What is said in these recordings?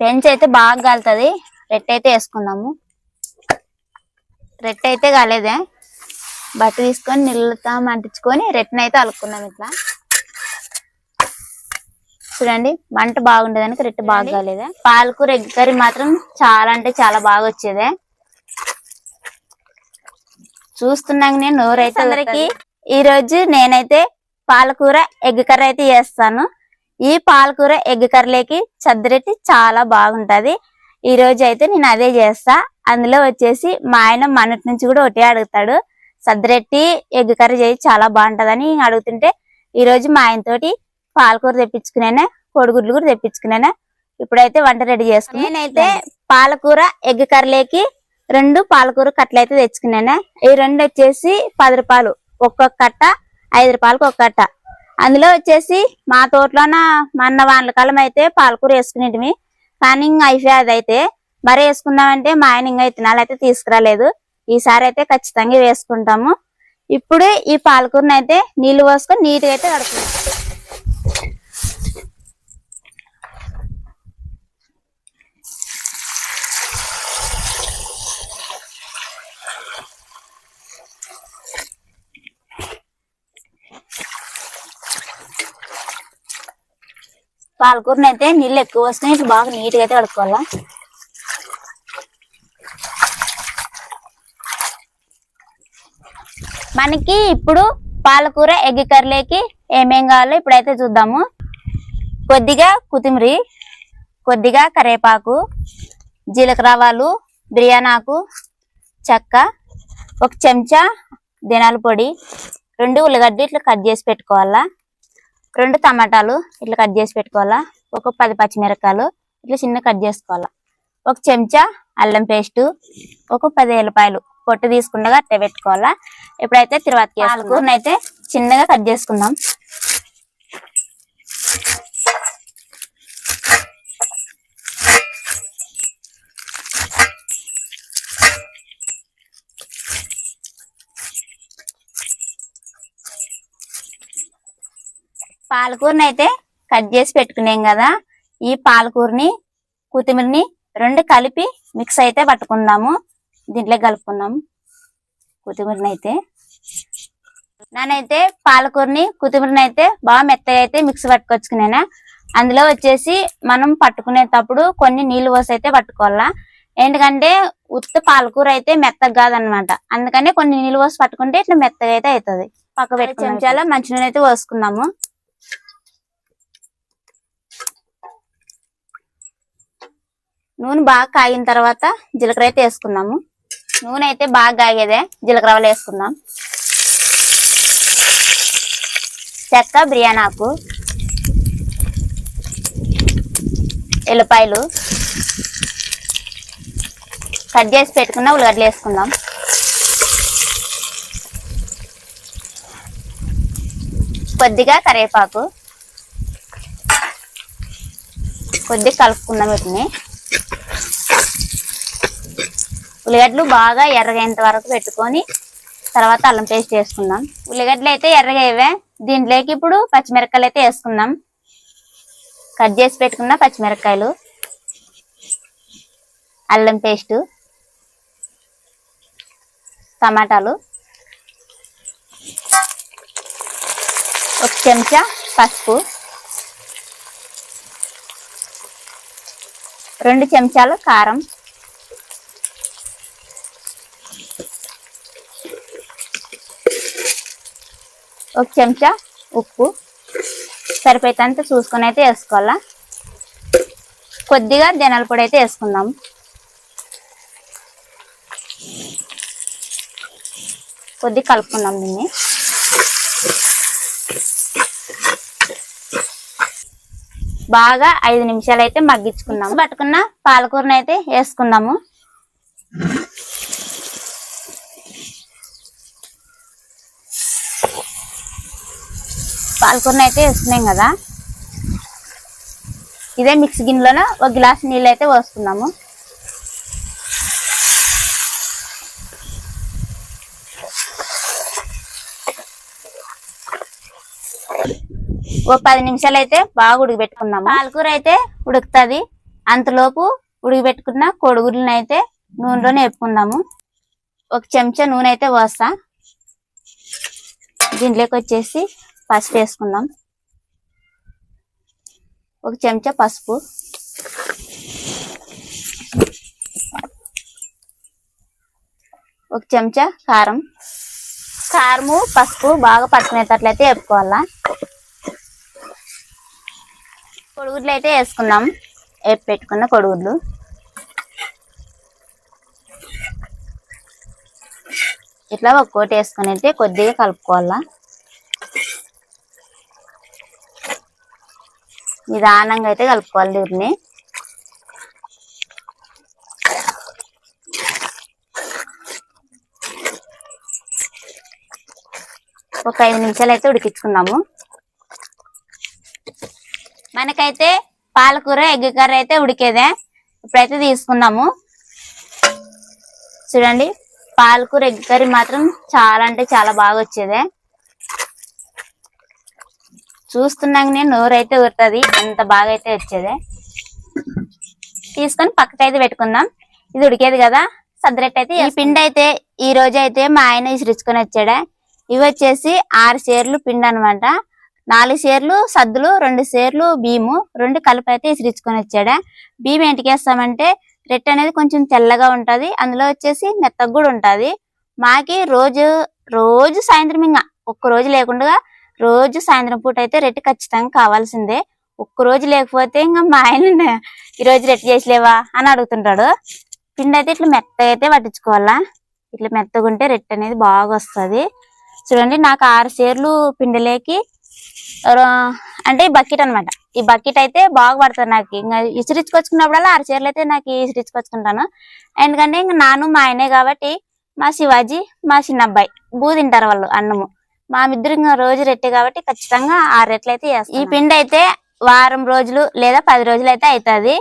పెంచి అయితే బాగా కాలుతుంది రెట్ అయితే వేసుకుందాము రెట్ అయితే కాలేదే బట్ట తీసుకొని నీళ్ళతో అంటించుకొని రెట్ని అయితే అలుకున్నాం ఇట్లా. చూడండి మంట బాగుండేదానికి రెట్టు బాగా కాలేదే పాలకూర ఎగ్ కర్రీ మాత్రం చాలా అంటే చాలా బాగా వచ్చేదే. చూస్తున్నాక నేను నోరైతే అందరికి ఈ రోజు నేనైతే పాలకూర ఎగ్ కర్రీ అయితే చేస్తాను. ఈ పాలకూర ఎగ్ కర్రీలోకి చద్దరెట్టి చాలా బాగుంటది. ఈ రోజు అయితే నేను అదే చేస్తా. అందులో వచ్చేసి మా ఆయన మనటి నుంచి కూడా ఒకటే అడుగుతాడు. సద్దరెట్టి ఎగ్ కర్రీ చేసి చాలా బాగుంటుందని అడుగుతుంటే ఈ రోజు మా ఆయన తోటి పాలకూర తెప్పించుకునేనా కోడిగుడ్లు కూడా తెప్పించుకున్నాను ఇప్పుడైతే వంట రెడీ చేసుకుని నేనైతే పాలకూర ఎగ్ కర్రీలోకి రెండు పాలకూర కట్టలు అయితే తెచ్చుకున్నాను. ఈ రెండు వచ్చేసి పది రూపాయలు. ఒక్కొక్క కట్ట ఐదు రూపాయలకు ఒక కట్ట. అందులో వచ్చేసి మా తోటలోన మన వానల కాలం అయితే పాలకూర వేసుకునేటివి. కానీ ఇంకా అయిపోయేది అయితే మరి వేసుకుందామంటే మా ఆయన ఇంకా ఇత్తనాలు అయితే తీసుకురాలేదు. ఈసారి అయితే ఖచ్చితంగా వేసుకుంటాము. ఇప్పుడు ఈ పాలకూరని అయితే నీళ్ళు పోసుకొని నీట్గా అయితే కడుపుకుంటాం పాలకూరని అయితే నీళ్ళు ఎక్కువ వస్తాయి ఇటు బాగా నీట్గా అయితే కడుక్కోవాలా. మనకి ఇప్పుడు పాలకూర ఎగ్ కర్రీలోకి ఏమేం కావాలో ఇప్పుడైతే చూద్దాము. కొద్దిగా కొత్తిమీర కొద్దిగా కరివేపాకు జీలకర్రవాలు బిర్యానాకు చెక్క ఒక చెంచా దినాల పొడి రెండు ఉల్లిగడ్డ ఇట్లా కట్ చేసి పెట్టుకోవాలా. రెండు టమాటాలు ఇట్లా కట్ చేసి పెట్టుకోవాలా. ఒక పది పచ్చిమిరపకాయలు ఇట్లా చిన్న కట్ చేసుకోవాలా. ఒక చెంచా అల్లం పేస్ట్ ఒక పది ఎల్లిపాయలు పొట్టు తీసుకుండగా అట్టే పెట్టుకోవాలా. ఇప్పుడైతే తిరువాత పాలకూరని అయితే చిన్నగా కట్ చేసుకుందాం. పాలకూరని అయితే కట్ చేసి పెట్టుకున్నాం కదా ఈ పాలకూరని కొత్తిమీరని రెండు కలిపి మిక్స్ అయితే పట్టుకుందాము. దీంట్లో కలుపుకుందాము కొత్తిమీరని అయితే నేనైతే పాలకూరని కొత్తిమీరని అయితే బాగా మెత్తగా అయితే మిక్స్ పట్టుకొచ్చుకున్నాను అందులో వచ్చేసి మనం పట్టుకునేటప్పుడు కొన్ని నీళ్ళు పోసి అయితే పట్టుకోవాలా. ఎందుకంటే ఉత్త పాలకూర అయితే మెత్తగా కాదనమాట. అందుకని కొన్ని నీళ్ళు పోసి పట్టుకుంటే ఇట్లా మెత్తగా అయితే అవుతుంది. పక్క పెట్టి చెంచాల మంచి నూనె అయితే పోసుకుందాము. నూనె బాగా కాగిన తర్వాత జీలకర్ర అయితే వేసుకుందాము. నూనె అయితే బాగా కాగేదే జీలకర్ర ఆవాలు వేసుకుందాం. చెక్క బిర్యానీ ఆకు ఎల్లిపాయలు కట్ చేసి పెట్టుకున్న ఉల్లిగడ్డలు వేసుకుందాం. కొద్దిగా కరివేపాకు. కొద్దిగా కలుపుకుందాం వీటిని. ఉల్లిగడ్డలు బాగా ఎర్రగైనంత వరకు పెట్టుకొని తర్వాత అల్లం పేస్ట్ వేసుకుందాం ఉల్లిగడ్డలు అయితే ఎర్రగా ఇవే దీంట్లోకి ఇప్పుడు పచ్చిమిరపకాయలు అయితే వేసుకుందాం. కట్ చేసి పెట్టుకున్న పచ్చిమిరపకాయలు. అల్లం పేస్ట్. టమాటాలు. ఒక చెంచా పసుపు. రెండు చెంచాలు కారం. ఒక చెంచా ఉప్పు. సరిపోయేంత చూసుకొని అయితే వేసుకోవాలా? కొద్దిగా జనాల పొడి అయితే వేసుకుందాం. కొద్ది కలుపుకుందాం దీన్ని. బాగా ఐదు నిమిషాలు అయితే మగ్గించుకుందాం. పట్టుకున్న పాలకూరని అయితే వేసుకుందాము. పాలకూరని అయితే వేసుకున్నాం కదా. ఇదే మిక్స్ గిన్నెలోన ఒక గ్లాస్ నీళ్ళు అయితే పోసుకుందాము ఓ పది నిమిషాలు అయితే బాగా ఉడకబెట్టుకుందాము పాలకూర అయితే ఉడుకుతుంది. అంతలోపు ఉడికిపెట్టుకున్న కోడిగుడ్లను అయితే నూనెలోనే వేపుకుందాము. ఒక చెంచా నూనె అయితే పోస్తా. దీంట్లోకి వచ్చేసి పసుపు వేసుకుందాం. ఒక చెంచా పసుపు. ఒక చెంచా కారం. కారము పసుపు బాగా పట్టుకునేటట్లయితే వేపుకోవాలా. కొడుగుడ్లు అయితే వేసుకుందాం. వేపు పెట్టుకున్న కొడుగుడ్లు. ఇట్లా ఒక్కోటి వేసుకుని అయితే కొద్దిగా కలుపుకోవాలా. నిదానంగా అయితే కలుపుకోవాలి దీన్ని. ఒక ఐదు నిమిషాలు అయితే ఉడికించుకుందాము. మనకైతే పాలకూర ఎగ్ కర్రీ అయితే ఉడికేదే. ఇప్పుడైతే తీసుకుందాము. చూడండి పాలకూర ఎగ్ కర్రీ మాత్రం చాలా అంటే చాలా బాగా వచ్చేదే. చూస్తున్నాకనే నోరైతే ఊరుతుంది. అంత బాగా అయితే వచ్చేదే. తీసుకొని పక్కకైతే పెట్టుకుందాం. ఇది ఉడికేది కదా. సద్దరెట్ అయితే ఈ పిండి అయితే ఈ రోజు అయితే మా ఆయన ఇసిరించుకొని వచ్చాడా. ఇవి వచ్చేసి ఆరు సేర్లు పిండి అన్నమాట నాలుగు సేర్లు సద్దులు రెండు సేర్లు బియ్యము రెండు కలిపి అయితే ఇసిరించుకొని వచ్చాడా. బియ్యం ఏంటికి వేస్తామంటే రెట్ అనేది కొంచెం తెల్లగా ఉంటది. అందులో వచ్చేసి మెత్తగా కూడా ఉంటది మాకి రోజు రోజు సాయంత్రం ఇంకా ఒక్క రోజు లేకుండా రోజు సాయంత్రం పూట అయితే రెట్టి ఖచ్చితంగా కావాల్సిందే. ఒక్క రోజు లేకపోతే ఇంకా మా ఆయన ఈ రోజు రెట్టి చేసలేవా అని అడుగుతుంటాడు. పిండి అయితే ఇట్లా మెత్తగా అయితే పట్టించుకోవాలా? ఇట్లా మెత్తగా ఉంటే రెట్టి అనేది బాగా వస్తది. చూడండి నాకు ఆరు సేర్లు పిండిలేకి అంటే ఈ బకెట్ అన్నమాట. ఈ బకెట్ అయితే బాగా పడుతుంది నాకు. ఇంకా ఇసిరించుకొచ్చుకున్నప్పుడల్లా ఆరు చీరలు అయితే నాకు ఇసిరించుకొచ్చుకుంటాను ఎందుకంటే ఇంకా నాను మా ఆయనే కాబట్టి మా శివాజీ మా చిన్న అబ్బాయి బూ తింటారు వాళ్ళు అన్నము. మా ఇద్దరు ఇంకా రోజు రెట్టే కాబట్టి ఖచ్చితంగా ఆరు రెట్లు అయితే ఈ పిండి అయితే వారం రోజులు లేదా పది రోజులు అయితే అవుతుంది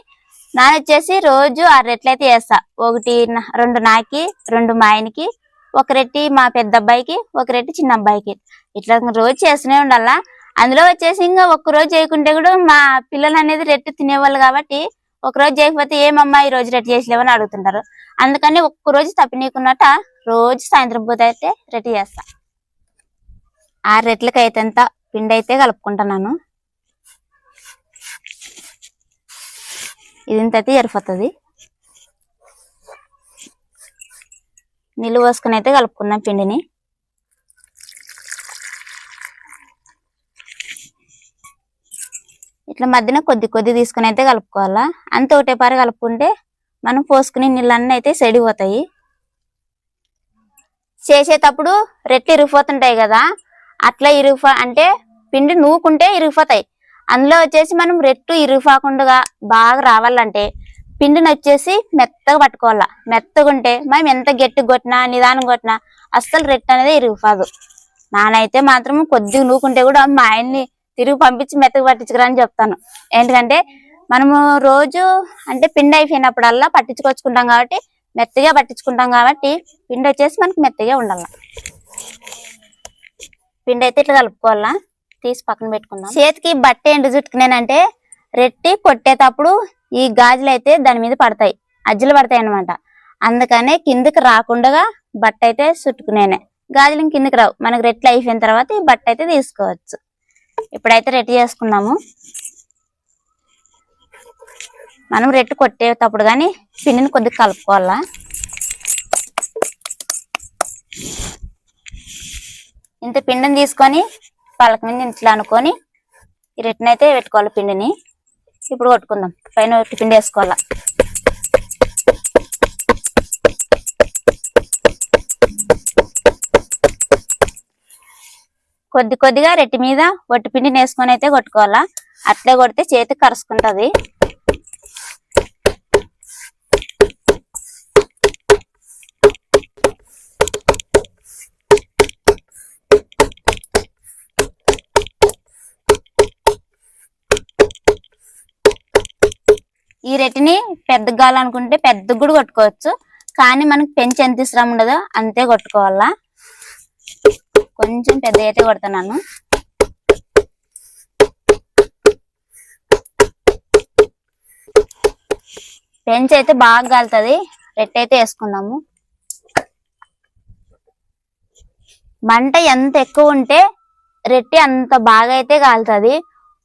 నాన్న వచ్చేసి రోజు ఆరు రెట్లు అయితే చేస్తా ఒకటి రెండు నాకి రెండు మా ఆయనకి ఒక రెట్టి మా పెద్ద అబ్బాయికి ఒక రెట్టి చిన్న అబ్బాయికి ఇట్లా రోజు చేస్తూనే ఉండాలా. అందులో వచ్చేసి ఇంకా ఒక్క రోజు చేయకుంటే కూడా మా పిల్లలు అనేది రెట్టు తినేవాళ్ళు కాబట్టి ఒక రోజు చేయకపోతే ఏమమ్మా ఈ రోజు రెట్టి చేసలేవని అడుగుతుంటారు. అందుకని ఒక్క రోజు తప్పినీకున్నట్ట రోజు సాయంత్రం పూట అయితే రెట్టి చేస్తా. ఆరు రెట్లకి అయితేంత పిండి అయితే కలుపుకుంటున్నాను. ఇది ఇంత అయితే ఎరిపోతుంది నీళ్ళు పోసుకుని అయితే కలుపుకుందాం పిండిని. ఇట్లా మధ్యన కొద్ది కొద్ది తీసుకుని అయితే కలుపుకోవాలా. అంత ఒకటే పారి కలుపుకుంటే మనం పోసుకునే నీళ్ళన్నీ అయితే సెడిపోతాయి. చేసేటప్పుడు రెట్లు ఇరిగిపోతుంటాయి కదా. అట్లా ఇరుగుపో అంటే పిండి నూకుంటే ఇరిగిపోతాయి అందులో వచ్చేసి మనం రెట్టు ఇరిగిపోకుండా బాగా రావాలంటే పిండిని వచ్చేసి మెత్తగా పట్టుకోవాలా. మెత్తగా ఉంటే మనం ఎంత గట్టి కొట్టినా నిదానం కొట్టినా అస్సలు రెట్టు అనేది ఇరిగిపోదు నానైతే మాత్రం కొద్దిగా నూకుంటే కూడా మా ఆయన్ని తిరిగి పంపించి మెత్తగా పట్టించుకురా అని చెప్తాను. ఎందుకంటే మనము రోజు అంటే పిండి అయిపోయినప్పుడల్లా పట్టించుకొచ్చుకుంటాం కాబట్టి మెత్తగా పట్టించుకుంటాం కాబట్టి పిండి వచ్చేసి మనకు మెత్తగా ఉండాలి. పిండి అయితే ఇట్లా కలుపుకోవాలా? తీసి పక్కన పెట్టుకుందాం. చేతికి బట్ట ఎండు చుట్టుకునేనంటే రెట్టి కొట్టేటప్పుడు ఈ గాజులు అయితే దాని మీద పడతాయి. అజ్జలు పడతాయి అన్నమాట. అందుకనే కిందకి రాకుండా బట్ట అయితే చుట్టుకునేనే. గాజులు కిందకి రావు. మనకు రెట్లు అయిపోయిన తర్వాత ఈ బట్ట అయితే తీసుకోవచ్చు. ఇప్పుడైతే రెట్టి చేసుకుందాము. మనం రెట్టు కొట్టేటప్పుడు కానీ పిండిని కొద్దిగా కలుపుకోవాలా? ఇంత పిండిని తీసుకొని పలక మీద ఇంట్లో అనుకొని ఈ అయితే పెట్టుకోవాలి పిండిని. ఇప్పుడు కొట్టుకుందాం. పైన ఒకటి పిండి వేసుకోవాలా? కొద్ది కొద్దిగా రెట్టి మీద ఒట్టి పిండిని వేసుకొని అయితే కొట్టుకోవాలా? అట్లే కొడితే చేతికి కరుసుకుంటది ఈ రెట్టిని పెద్ద కావాలనుకుంటే పెద్దగా కూడా కొట్టుకోవచ్చు. కానీ మనకి పెంచి ఎంత ఇష్టం ఉండదో అంతే కొట్టుకోవాలా. కొంచెం పెద్ద అయితే కొడుతున్నాను. పెంచి అయితే బాగా కాలుతుంది రెట్టి అయితే వేసుకుందాము. మంట ఎంత ఎక్కువ ఉంటే రెట్టి అంత బాగా అయితే కాలుతుంది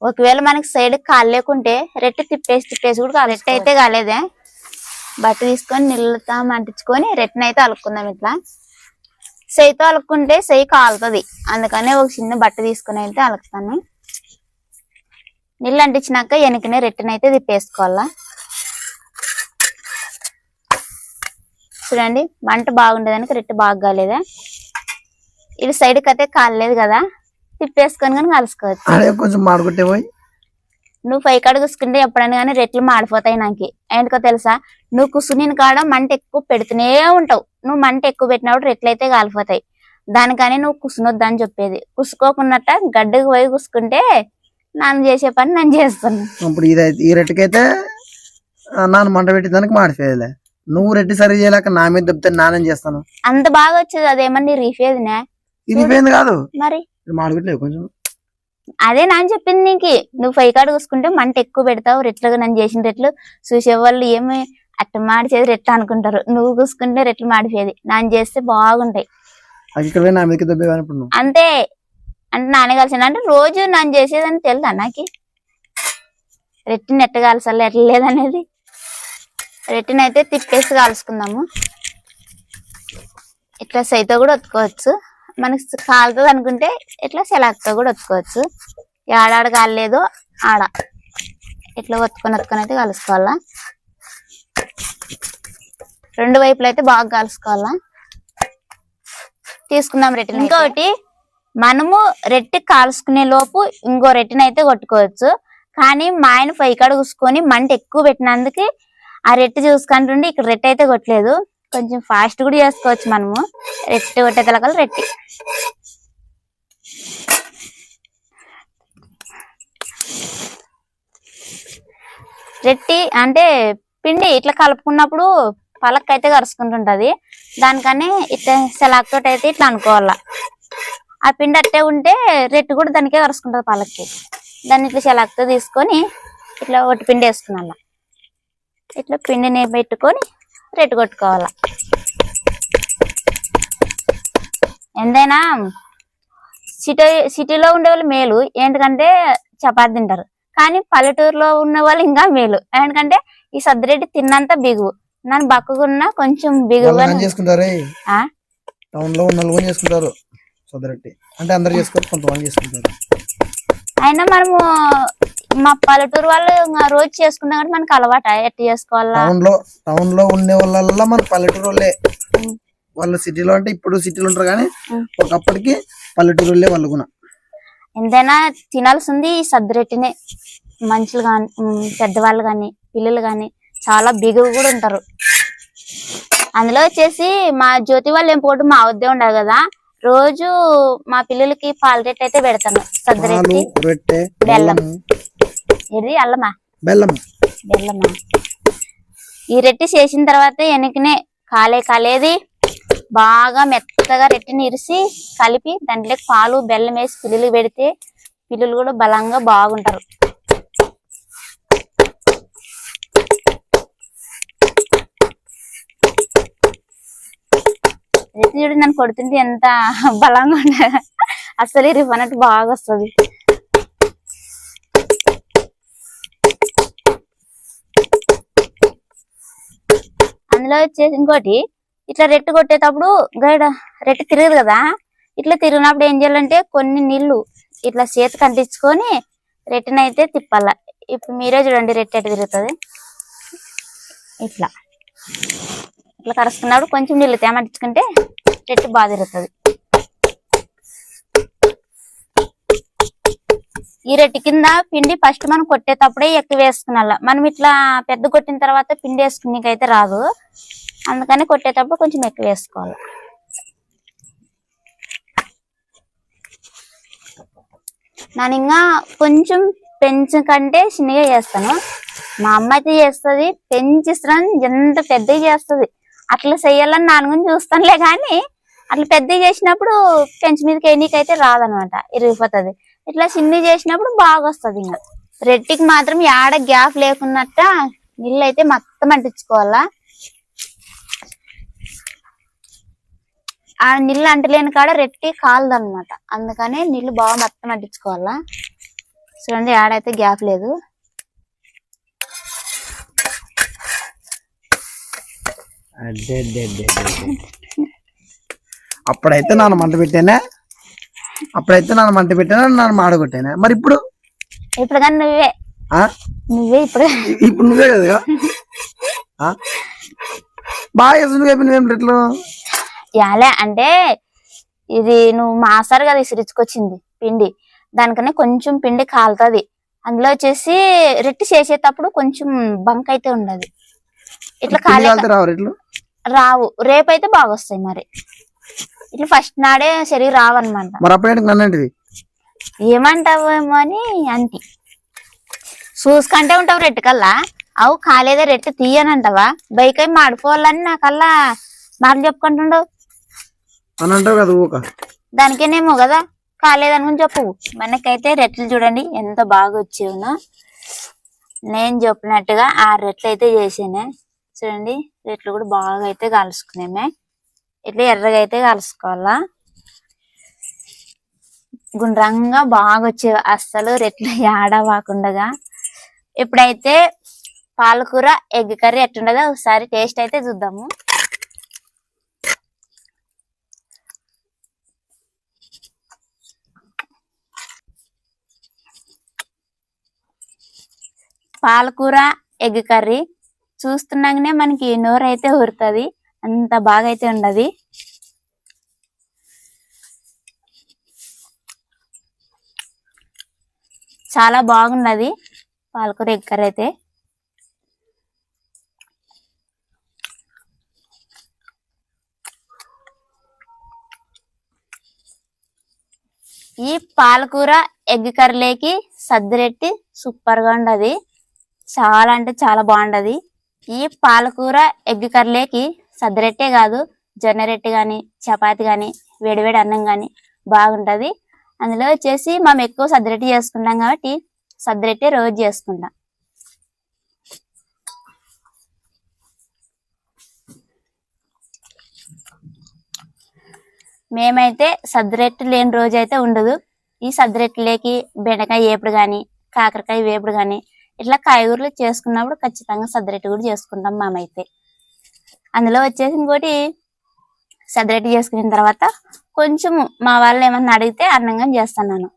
ఒకవేళ మనకి సైడ్ కాలు లేకుంటే తిప్పేసి తిప్పేసి కూడా కాలు అయితే కాలేదే. బట్ట తీసుకొని నీళ్ళతో అంటించుకొని రెట్టిని అయితే అలుక్కుందాం ఇట్లా. సెయ్యితో అలుక్కుంటే సెయ్యి కాలుతుంది. అందుకనే ఒక చిన్న బట్ట తీసుకుని అయితే అలుకుతాను. నీళ్ళు అంటించినాక వెనకనే రెట్టిని అయితే తిప్పేసుకోవాలా. చూడండి మంట బాగుండేదానికి రెట్టి బాగా కాలేదా. ఇది సైడ్కి అయితే కాలేదు కదా. తిప్పేసుకొని కానీ కలుసుకోవచ్చు అదే కొంచెం మాడుకుంటే పోయి. నువ్వు పై కాడ కూసుకుంటే ఎప్పుడైనా కానీ రెట్లు మాడిపోతాయి నాకు. ఎందుకో తెలుసా? నువ్వు కుసుని కాడ మంట ఎక్కువ పెడుతూనే ఉంటావు. నువ్వు మంట ఎక్కువ పెట్టినప్పుడు రెట్లు అయితే కాలిపోతాయి. దానికని నువ్వు కుసునొద్దు అని చెప్పేది. కుసుకోకున్నట్ట గడ్డకు పోయి కుసుకుంటే నాన్న చేసే పని నేను చేస్తాను. ఇప్పుడు ఈ రెట్టుకైతే నాన్న మంట పెట్టేదానికి మాడిపోయేదిలే. నువ్వు రెట్టి సరి చేయలేక నా మీద దెబ్బతే నానేం చేస్తాను? అంత బాగా వచ్చేది అదేమన్నా రీఫేదినే? పోయింది కాదు. మరి? కొంచెం. అదే నాన్న చెప్పింది నీకు. నువ్వు పై కాడ కూసుకుంటే మంట ఎక్కువ పెడతావు రెట్లుగా నన్ను చేసిన రెట్లు. చూసే వాళ్ళు ఏమి అట్ట మాడిచేది రెట్లు అనుకుంటారు. నువ్వు కూసుకుంటే రెట్లు మాడిపోయేది. నాన్న చేస్తే బాగుంటాయి. అంతే. అంటే నాన్న కలిసిన. అంటే రోజు నన్ను చేసేదని తెలుదా నాకు? రెట్టి నెట్ట కాల్సాలి ఎట్లా లేదనేది? రెట్టిని అయితే తిప్పేసి కాల్చుకుందాము. ఇట్లా సైతో కూడా ఒత్తుకోవచ్చు. మనకి కాలుతుంది అనుకుంటే ఇట్లా సెలాక్తో కూడా ఒత్తుకోవచ్చు. ఆడాడ కాలేదు ఆడ. ఇట్లా ఒత్తుకొని ఒత్తుకొని అయితే కలుసుకోవాలా. రెండు వైపులు అయితే బాగా కలుసుకోవాలా. తీసుకుందాం రెట్టిని ఇంకొకటి మనము రెట్టి కాల్చుకునే లోపు ఇంకో రెట్టిని అయితే కొట్టుకోవచ్చు. కానీ మా ఆయన పై కాడ కూసుకొని మంట ఎక్కువ పెట్టినందుకు ఆ రెట్టి చూసుకుంటుండి ఇక్కడ రెట్టి అయితే కొట్టలేదు. కొంచెం ఫాస్ట్ కూడా చేసుకోవచ్చు మనము. రెట్టి కొట్టే తలకలు రెట్టి. రెట్టి అంటే పిండి ఇట్లా కలుపుకున్నప్పుడు పలక్ అయితే కరుచుకుంటుంటది. దానికని ఇట్లా సెలాక్ అయితే ఇట్లా అనుకోవాలా. ఆ పిండి అట్టే ఉంటే రెట్టి కూడా దానికే కరుసుకుంటుంది పలక్కి. దాన్ని ఇట్లా సెలాక్తో తీసుకొని ఇట్లా ఒట్టి పిండి వేసుకున్నా ఇట్లా పిండిని పెట్టుకొని రెట్టి కొట్టుకోవాలా. ఎంతైనా సిటీ సిటీలో ఉండే వాళ్ళు మేలు ఏంటంటే చపాతి తింటారు. కానీ పల్లెటూరులో ఉన్న వాళ్ళు ఇంకా మేలు. ఎందుకంటే ఈ సద్దిరెడ్డి తిన్నంత బిగువు నన్ను బక్కకున్నా కొంచెం? టౌన్లో చేసుకుంటారు? అంటే అందరు కొంతమంది చేసుకుంటారు. అయినా మనము మా పల్లెటూరు వాళ్ళు రోజు చేసుకున్నా కానీ మనకు అలవాటు? ఎట్లా చేసుకోవాలా? టౌన్లో టౌన్లో ఉండే వాళ్ళ మన పల్లెటూరు వాళ్ళే. వాళ్ళు సిటీలో అంటే ఇప్పుడు సిటీలో ఉంటారు కానీ. ఒకప్పటికి పల్లెటూరు వాళ్ళే వాళ్ళు కూడా ఎంతైనా తినాల్సింది సద్దిరెట్టినే. మనుషులు కానీ పెద్దవాళ్ళు కానీ పిల్లలు కానీ చాలా బిగువు కూడా ఉంటారు. అందులో వచ్చేసి మా జ్యోతి వాళ్ళు ఏం పోటు మా వద్దే ఉండదు కదా. రోజు మా పిల్లలకి పాల రెట్టి అయితే పెడతాను సద్దిరెట్టి రొట్టె బెల్లం. బెల్లము ఇది అల్లమా? బెల్లం బెల్లమా? ఈ రెట్టి చేసిన తర్వాత వెనకనే కాలే కాలేది బాగా మెత్తగా రెట్టిని ఇరిసి కలిపి దాంట్లో పాలు బెల్లం వేసి పిల్లలు పెడితే పిల్లలు కూడా బలంగా బాగుంటారు. రెట్టి చూడు నన్ను కొడుతుంటే ఎంత బలంగా ఉండదు అసలు ఇరిపనట్టు బాగా వస్తుంది. అందులో వచ్చేసి ఇంకోటి ఇట్లా రెట్టు కొట్టేటప్పుడు గైడ రెట్టు తిరగదు కదా? ఇట్లా తిరిగినప్పుడు ఏం చేయాలంటే కొన్ని నీళ్ళు ఇట్లా చేతికి అంటించుకొని రెట్టినైతే తిప్పాల. ఇప్పుడు మీరే చూడండి రెట్టి ఎట్టు తిరుగుతుంది. ఇట్లా. ఇట్లా కరుస్తున్నప్పుడు కొంచెం నీళ్ళు తేమంటించుకుంటే రెట్టు బాగా తిరుగుతుంది. ఈ రెట్టి కింద పిండి ఫస్ట్ మనం కొట్టేటప్పుడే ఎక్కువ వేసుకున్నాల మనం ఇట్లా పెద్ద కొట్టిన తర్వాత పిండి వేసుకునేకైతే రాదు. అందుకని కొట్టేటప్పుడు కొంచెం ఎక్కువ వేసుకోవాలి. నేను ఇంకా కొంచెం పెంచు కంటే చిన్నగా చేస్తాను. మా అమ్మ అయితే చేస్తుంది పెంచిస్తాను ఎంత పెద్దగా చేస్తుంది. అట్లా చేయాలని నాన్న గురించి చూస్తానులే కానీ అట్లా పెద్దగా చేసినప్పుడు పెంచు మీదకి ఎన్నికైతే రాదనమాట ఇరిగిపోతుంది. ఇట్లా చిన్ని చేసినప్పుడు బాగా వస్తుంది ఇంకా. రెట్టికి మాత్రం యాడ గ్యాప్ లేకున్నట్ట నీళ్ళు అయితే మొత్తం అంటించుకోవాలా. ఆ నీళ్ళు అంటలేని కాడ రెట్టి కాలదు అనమాట అందుకని నీళ్ళు బాగా మొత్తం అంటించుకోవాలా. చూడండి ఆడైతే గ్యాప్ లేదు. అప్పుడైతే నాన్న మంట పెట్టానే అప్పుడైతే నాన్న మంట పెట్టానా నాన్న మాడగొట్టానే మరి ఇప్పుడు? ఇప్పుడు కానీ నువ్వే? నువ్వే ఇప్పుడు. ఇప్పుడు నువ్వే కదా? బాగా వేస్తుంది నువ్వు రెట్లు యాలే అంటే ఇది నువ్వు మాసారు కదా ఇసిరించుకొచ్చింది పిండి. దానికనే కొంచెం పిండి కాలుతుంది. అందులో వచ్చేసి రెట్టి చేసేటప్పుడు కొంచెం బంక్ అయితే ఉండదు. ఇట్లా కాలే రావు రేపైతే బాగా వస్తాయి మరి. ఇట్లా ఫస్ట్ నాడే సరిగా రావన్నమాట. మరి నన్నంటిది ఏమంటావేమో అని అంటి. చూసుకుంటే ఉంటావు రెట్టు కల్లా? అవు కాలేదే రెట్టు తీయనంటావా? బైక్ అయి మాడిపోవాలని నాకల్లా మాటలు చెప్పుకుంటుండవు. అని అంటావు కదా ఊక. దానికేనేమో కదా? కాలేదనుకుని చెప్పు మనకైతే రెట్లు చూడండి ఎంత బాగా వచ్చేవునో. నేను చెప్పినట్టుగా ఆ రెట్లు అయితే చేసానే. చూడండి రెట్లు కూడా బాగా అయితే కలుసుకునేమే ఇట్లా ఎర్రగా అయితే కలుసుకోవాలా. గుండ్రంగా బాగా వచ్చేవి అస్సలు రెట్లు ఆడవాకుండగా ఇప్పుడైతే పాలకూర ఎగ్ కర్రీ ఎట్టుండదో ఒకసారి టేస్ట్ అయితే చూద్దాము. పాలకూర ఎగ్ కర్రీ చూస్తున్నాకనే మనకి నోరు అయితే ఊరుతుంది. అంత బాగా అయితే ఉండదు. చాలా బాగున్నది పాలకూర ఎగ్ అయితే ఈ పాలకూర ఎగ్ కర్రీలోకి సద్దిరెట్టి సూపర్గా ఉండదు. చాలా అంటే చాలా బాగుండది. ఈ పాలకూర ఎగ్ కర్రీలోకి సద్దరెట్టే కాదు జొన్న రొట్టె కానీ చపాతి కానీ వేడివేడి అన్నం కానీ బాగుంటుంది. అందులో వచ్చేసి మేము ఎక్కువ సద్దరెట్టి చేసుకుంటాం కాబట్టి సద్దరెట్టే రోజు చేసుకుంటాం. మేమైతే సద్దరెట్టు లేని రోజు అయితే ఉండదు. ఈ సద్దరెట్టులేకి బెండకాయ వేపుడు కానీ కాకరకాయ వేపుడు కానీ ఇట్లా కాయగూరలు చేసుకున్నప్పుడు ఖచ్చితంగా సద్దరెట్టు కూడా చేసుకుంటాం మేమైతే. అందులో వచ్చేసి ఇంకోటి సద్దరెట్టు చేసుకున్న తర్వాత కొంచెం మా వాళ్ళు ఏమన్నా అడిగితే అన్నంగా చేస్తాను